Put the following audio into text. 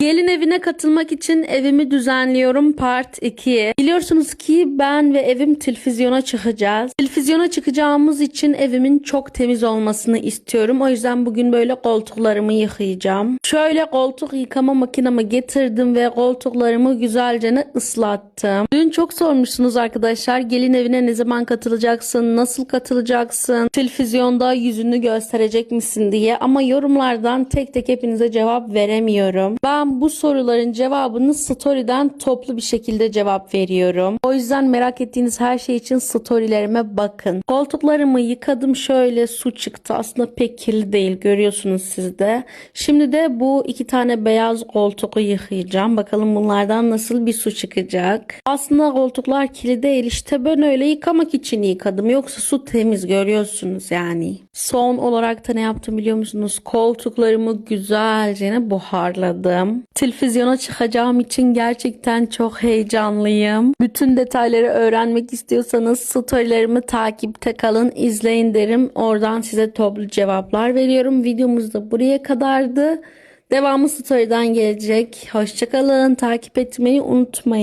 Gelin evine katılmak için evimi düzenliyorum part 2. Biliyorsunuz ki ben ve evim televizyona çıkacağız. Televizyona çıkacağımız için evimin çok temiz olmasını istiyorum. O yüzden bugün böyle koltuklarımı yıkayacağım. Şöyle koltuk yıkama makinemi getirdim ve koltuklarımı güzelce ıslattım. Dün çok sormuşsunuz arkadaşlar gelin evine ne zaman katılacaksın, nasıl katılacaksın, televizyonda yüzünü gösterecek misin diye ama yorumlardan tek tek hepinize cevap veremiyorum. Ben bu soruların cevabını story'den toplu bir şekilde cevap veriyorum. O yüzden merak ettiğiniz her şey için storylerime bakın. Koltuklarımı yıkadım şöyle su çıktı. Aslında pek kirli değil görüyorsunuz siz de. Şimdi de bu iki tane beyaz koltuğu yıkayacağım. Bakalım bunlardan nasıl bir su çıkacak. Aslında koltuklar kirli değil işte ben öyle yıkamak için yıkadım. Yoksa su temiz görüyorsunuz yani. Son olarak da ne yaptım biliyor musunuz? Koltuklarımı güzelce buharladım. Televizyona çıkacağım için gerçekten çok heyecanlıyım. Bütün detayları öğrenmek istiyorsanız storylerimi takipte kalın, izleyin derim. Oradan size toplu cevaplar veriyorum. Videomuz da buraya kadardı. Devamı story'den gelecek. Hoşçakalın. Takip etmeyi unutmayın.